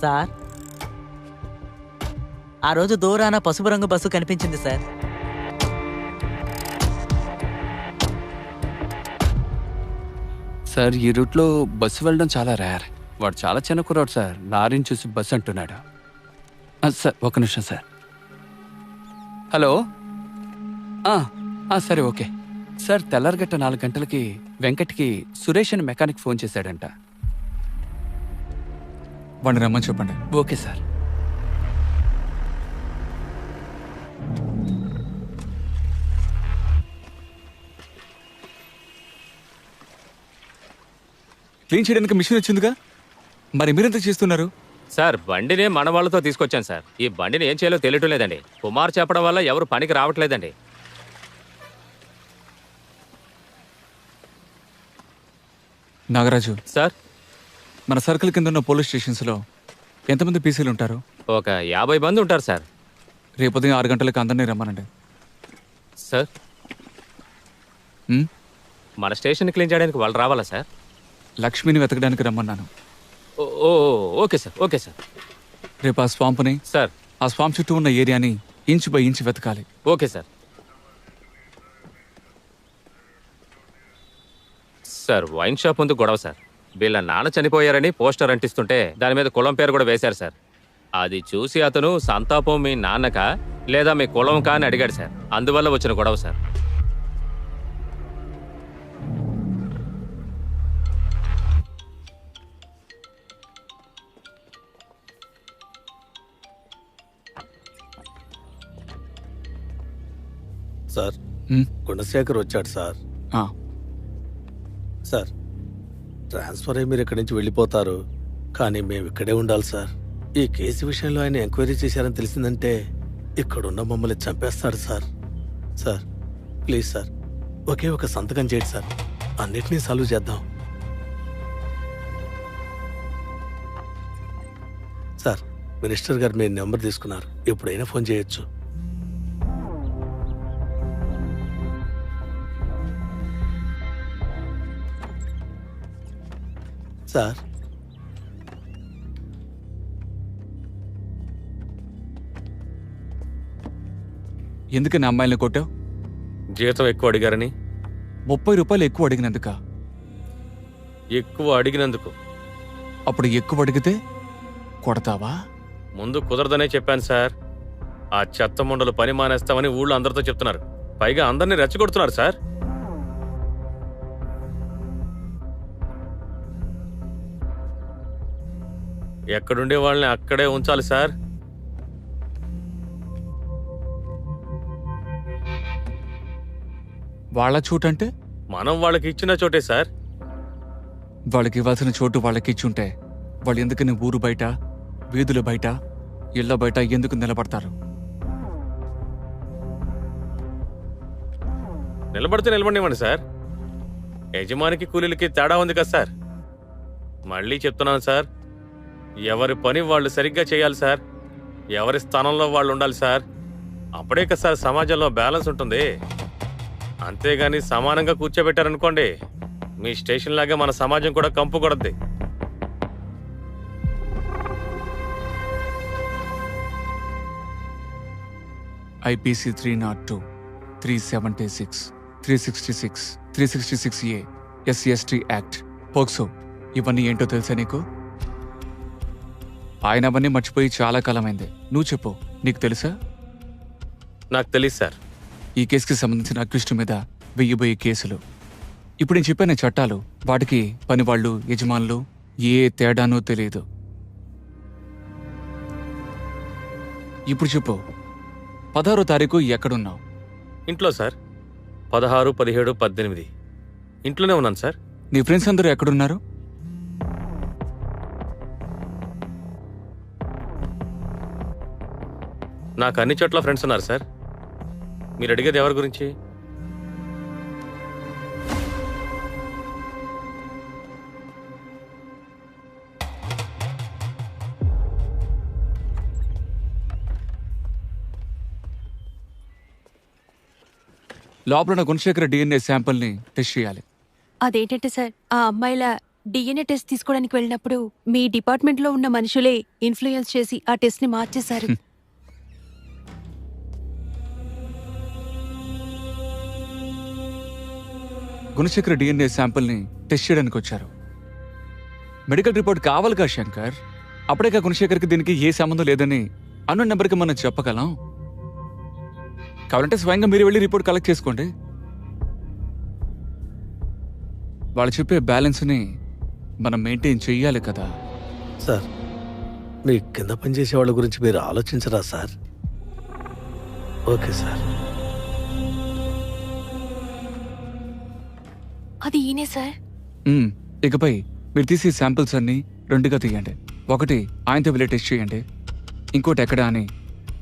Sir? ఆ రోజు దూరాన పసుపు రంగు బస్సు కనిపించింది సార్. సార్ ఈ రూట్లో బస్సు వెళ్ళడం చాలా రేర్. వాడు చాలా చిన్న కుర్రాడు సార్. లారీని చూసి బస్సు అంటున్నాడు. సార్ ఒక నిమిషం సార్. హలో? సరే ఓకే. సార్ తెల్లారగట్ట నాలుగు గంటలకి వెంకట్కి సురేష్ అని మెకానిక్ ఫోన్ చేశాడంట. వాడిని రమ్మని చెప్పండి. Okay sir. క్లీన్ చేయడానికి మిషన్ వచ్చిందిగా? మరి మీరెంత చేస్తున్నారు? సార్ బండిని మన వాళ్ళతో తీసుకొచ్చాను సార్. ఈ బండిని ఏం చేయాలో తెలియటం లేదండి. కుమార్ చెప్పడం వల్ల ఎవరు పనికి రావట్లేదండి. నాగరాజు. సార్ మన సర్కిల్ కింద ఉన్న పోలీస్ స్టేషన్స్లో ఎంతమంది పీసీలు ఉంటారు ఒక యాభై మంది ఉంటారు సార్. రేపు ఉదయం ఆరు గంటలకు అందరినీ రమ్మనండి. సార్? మన స్టేషన్ క్లీన్ చేయడానికి వాళ్ళు రావాలా సార్? లక్ష్మిని వెతకడానికి రమ్మన్నాను. ఓ ఓ, ఓకే సార్ ఓకే సార్. రేపు ఆ స్వాంపుని సార్. ఆ స్వాంప్ చుట్టూ ఉన్న ఏరియాని ఇంచు బై ఇంచు వెతకాలి. Okay sir. Sir wine shop ముందు గొడవ సార్. వీళ్ళ నాన్న చనిపోయారని పోస్టర్ అంటిస్తుంటే దాని మీద కులం పేరు కూడా వేశారు సార్. అది చూసి అతను సంతాపం మీ నాన్నక లేదా మీ కులం కా అని అడిగాడు సార్. అందువల్ల వచ్చిన గొడవ సార్. సార్? గుణశేఖర్ వచ్చాడు సార్. ఆ, సార్ ట్రాన్స్ఫర్ అయ్యి మీరు ఇక్కడి నుంచి వెళ్ళిపోతారు. కానీ మేము ఇక్కడే ఉండాలి సార్. ఈ కేసు విషయంలో ఆయన ఎంక్వైరీ చేశారని తెలిసిందంటే ఇక్కడున్న మమ్మల్ని చంపేస్తాడు సార్. Sir please sir. ఒకే ఒక సంతకం చేయండి సార్. అన్నిటినీ సాల్వ్ చేద్దాం. సార్ మినిస్టర్ గారు మీ నెంబర్ తీసుకున్నారు. ఎప్పుడైనా ఫోన్ చేయొచ్చు. సార్. ఎందుకని అమ్మాయిని కొట్టావు? జీతం ఎక్కువ అడిగారని. ముప్పై రూపాయలు ఎక్కువ అడిగినందుక? ఎక్కువ అడిగినందుకు. అప్పుడు ఎక్కువ అడిగితే కొడతావా? ముందు కుదరదనే చెప్పాను సార్. ఆ చెత్త ముండలు పని మానేస్తామని ఊళ్ళో అందరితో చెప్తున్నారు. పైగా అందరినీ రెచ్చగొడుతున్నారు సార్. ఎక్కడుండే వాళ్ళని అక్కడే ఉంచాలి సార్. వాళ్ళ చోటంటే? మనం వాళ్ళకి ఇచ్చిన చోటే సార్. వాళ్ళకి ఇవ్వాల్సిన చోటు వాళ్ళకి ఇచ్చుంటే వాళ్ళు ఎందుకని ఊరు బయట వీధుల బయట ఇళ్ళ బయట ఎందుకు నిలబడతారు? నిలబడితే నిలబడివ్వండి సార్. యజమానికి కూలీలకి తేడా ఉంది కదా సార్. మళ్ళీ చెప్తున్నాను సార్. ఎవరి పని వాళ్ళు సరిగ్గా చేయాలి సార్. ఎవరి స్థానంలో వాళ్ళు ఉండాలి సార్. అప్పుడే కదా సార్ సమాజంలో బ్యాలెన్స్ ఉంటుంది. అంతేగాని సమానంగా కూర్చోబెట్టారనుకోండి మీ స్టేషన్ లాగే మన సమాజం కూడా కంపు కొడద్ది. IPC three not two three seventy six three sixty six three sixty six A SC ST act. POCSO ఇవన్నీ ఏంటో తెలుసా నీకు? ఆయన అవన్నీ మర్చిపోయి చాలా కాలమైంది. నువ్వు చెప్పు నీకు తెలుసా? నాకు తెలియదు సార్. ఈ కేసుకి సంబంధించిన అక్విస్ట్ మీద వెయ్యిబోయే కేసులు. ఇప్పుడు నేను చెప్పిన చట్టాలు వాటికి పనివాళ్ళు యజమానులు ఏ తేడానో తెలియదు. ఇప్పుడు చెప్పు పదహారో తారీఖు ఎక్కడున్నావు? ఇంట్లో సార్. పదహారు పదిహేడు పద్దెనిమిది. ఇంట్లోనే ఉన్నాను సార్. నీ ఫ్రెండ్స్ అందరూ ఎక్కడున్నారు? నాకు అన్ని చోట్ల ఫ్రెండ్స్ ఉన్నారు సార్ మీరు అడిగేది ఎవరి గురించి? లోపల ఉన్న గుణశేఖర డిఎన్ఏ శాంపిల్ని టెస్ట్ చేయాలి. అదేంటంటే సార్ ఆ అమ్మాయిల డిఎన్ఏ టెస్ట్ తీసుకోవడానికి వెళ్ళినప్పుడు మీ డిపార్ట్మెంట్లో ఉన్న మనుషులే ఇన్ఫ్లుయెన్స్ చేసి ఆ టెస్ట్ని మార్చేశారు. గుణశేఖర్ డిఎన్ఏ శాంపిల్ని టెస్ట్ చేయడానికి వచ్చారు. మెడికల్ రిపోర్ట్ కావాలిగా శంకర్? అప్పుడేగా గుణశేఖర్కి దీనికి ఏ సంబంధం లేదని అన్న నెంబర్కి మనం చెప్పగలం? కావాలంటే స్వయంగా మీరు వెళ్ళి రిపోర్ట్ కలెక్ట్ చేసుకోండి. వాళ్ళు చెప్పే బ్యాలెన్స్ని మనం మెయింటైన్ చెయ్యాలి కదా. సార్ మీ కింద పనిచేసే వాళ్ళ గురించి మీరు ఆలోచించరా సార్? Okay sir. అది ఈయనే సార్. మ్మ్. ఇకపై మీరు తీసే శాంపిల్స్ అన్ని రెండుగా తీయండి. ఒకటి ఆయనతో వెళ్ళి టెస్ట్ చేయండి. ఇంకోటి ఎక్కడ అని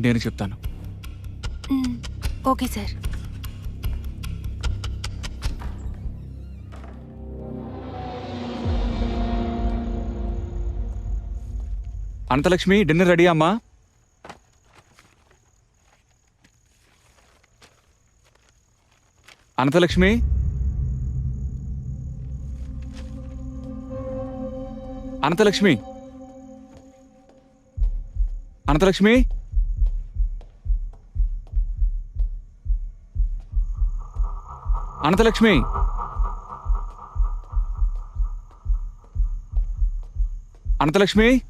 నేను చెప్తాను. Okay sir. Anantalakshmi dinner ready అమ్మా. అనంతలక్ష్మి? అనంతలక్ష్మి. అనంతలక్ష్మి. అనంతలక్ష్మి. అనంతలక్ష్మి.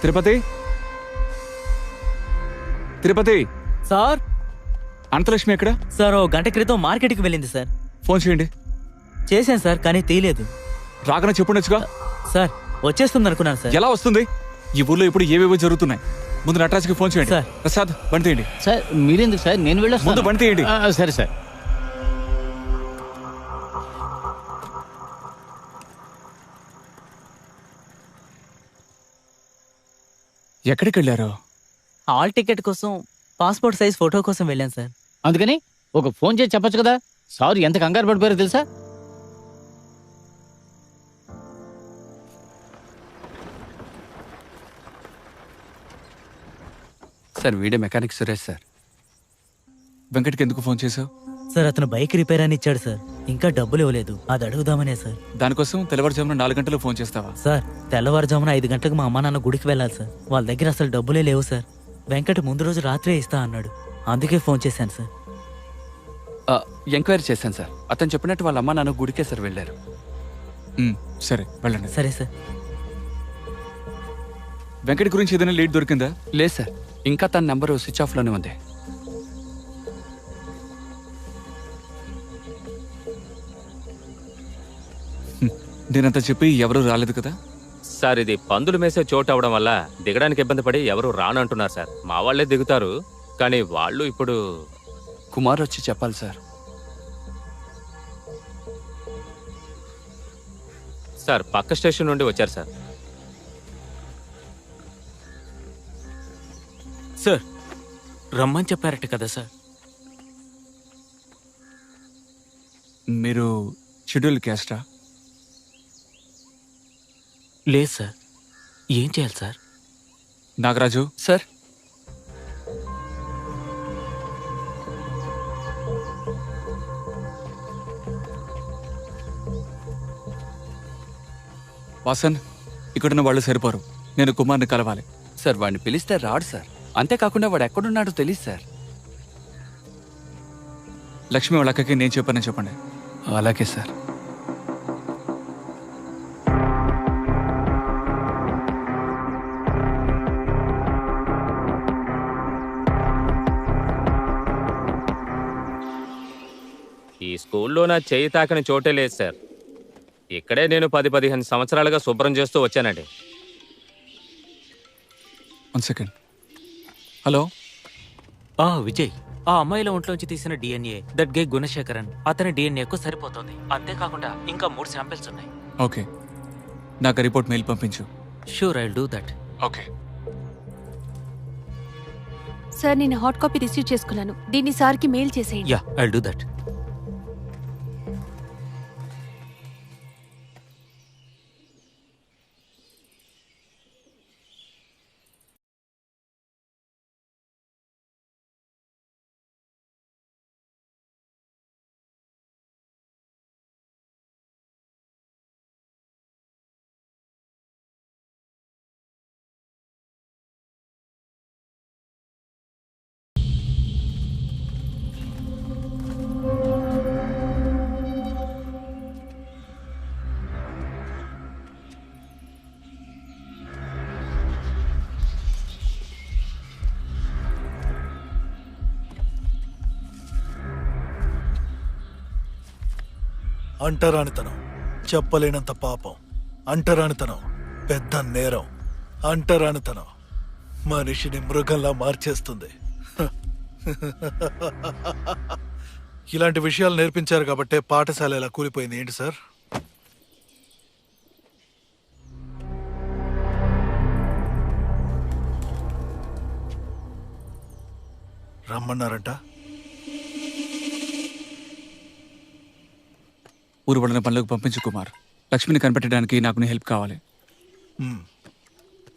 తిరుపతి. తిరుపతి. సార్. అనంతలక్ష్మి ఎక్కడ? సార్ ఓ గంట క్రితం మార్కెట్కి వెళ్ళింది సార్. ఫోన్ చేయండి. చేశాను సార్ కానీ తీయలేదు. రాకనే చెప్పుండొచ్చుగా? సార్ వచ్చేస్తుంది అనుకున్నాను సార్. ఎలా వస్తుంది? ఈ ఊర్లో ఇప్పుడు ఏవేవో జరుగుతున్నాయి. ముందు నటరాజ్కి ఫోన్ చేయండి. సార్. ప్రసాద్ బండి తీయండి. సార్ మీరెందుకు సార్? నేను వెళ్ళొస్తాను. ముందు బండి తీయండి. ఆ, సరే సార్. ఎక్కడికి వెళ్ళారు హాల్ టికెట్ కోసం పాస్పోర్ట్ సైజ్ ఫోటో కోసం వెళ్ళాను సార్. అందుకని ఒక ఫోన్ చేసి చెప్పొచ్చు కదా. సార్ ఎంత కంగారు పడిపోయారో తెలుసా? సార్ వీడే మెకానిక్ సురేష్ సార్. వెంకట్కి ఎందుకు ఫోన్ చేసావు సార్ అతను బైక్ రిపేర్ అని ఇచ్చాడు సార్. ఇంకా డబ్బులు ఇవ్వలేదు. అది అడుగుదామనే సార్. దానికోసం తెల్లవారుజామున నాలుగు గంటలు ఫోన్ చేస్తావా? సార్ తెల్లవారుజామున ఐదు గంటలకు మా అమ్మా నాన్న గుడికి వెళ్ళాలి సార్. వాళ్ళ దగ్గర అసలు డబ్బులే లేవు సార్. వెంకట్ ముందు రోజు రాత్రే ఇస్తా అన్నాడు. అందుకే ఫోన్ చేశాను సార్. ఎంక్వైరీ చేశాను సార్. అతను చెప్పినట్టు వాళ్ళ అమ్మ నాన్న గుడికే సార్ వెళ్ళారు. సరే వెళ్ళండి. సరే సార్. వెంకట్ గురించి ఏదైనా లీడ్ దొరికిందా? లేదు సార్. ఇంకా తన నెంబరు స్విచ్ ఆఫ్లోనే ఉంది. నేనంతా చెప్పి ఎవరూ రాలేదు కదా? సార్ ఇది పందులు మేసే చోటు అవడం వల్ల దిగడానికి ఇబ్బంది పడి ఎవరు రానంటున్నారు సార్. మా వాళ్ళే దిగుతారు. కానీ వాళ్ళు ఇప్పుడు కుమార్ వచ్చి చెప్పాలి సార్. సార్ పక్క స్టేషన్ నుండి వచ్చారు సార్. సార్ రమ్మని చెప్పారట కదా సార్. మీరు షెడ్యూల్ క్యాస్టా? లేదు సార్. ఏం చేయాలి సార్? నాగరాజు? సార్. వాసన్ ఇక్కడున్న వాళ్ళు సరిపోరు. నేను కుమార్ని కలవాలి. సార్ వాడిని పిలిస్తే రాడు సార్. అంతేకాకుండా వాడు ఎక్కడున్నాడో తెలియదు సార్. లక్ష్మి వాళ్ళ అక్కకి నేను చెప్పానని చెప్పండి. అలాగే సార్. స్కూల్లో నా చేయి తాకని చోటే లేదు సార్. ఇక్కడే నేను పది పదిహేను సంవత్సరాలుగా శుభ్రం చేస్తూ వచ్చానండి. వన్ సెకండ్ హలో ఆ విజయ్ ఆ అమ్మాయిల ఒంట్లోంచి తీసిన డిఎన్ఏ దట్ గే గుణశేఖరన్ అతని డిఎన్ఏకు సరిపోతుంది. అంతేకాకుండా ఇంకా మూడు శాంపిల్స్ ఉన్నాయి. ఓకే నాకు రిపోర్ట్ మెయిల్ పంపించు. Sure I do that okay sir నేను హాట్ కాపీ రిసీవ్ చేసుకున్నాను. దీన్ని సార్కి మెయిల్ చేసేయండి. యా ఐ డూ దట్ అంటరానితనం చెప్పలేనంత పాపం అంటరానితనం పెద్ద నేరం అంటరానితనం. మనిషిని మృగంలా మార్చేస్తుంది. ఇలాంటి విషయాలు నేర్పించారు కాబట్టే పాఠశాల ఇలా కూలిపోయింది. ఏంటి సార్? రమ్మన్నారంట? ఊరు పడిన పనులకు పంపించు కుమార్. లక్ష్మిని కనిపెట్టడానికి నాకు నీ హెల్ప్ కావాలి.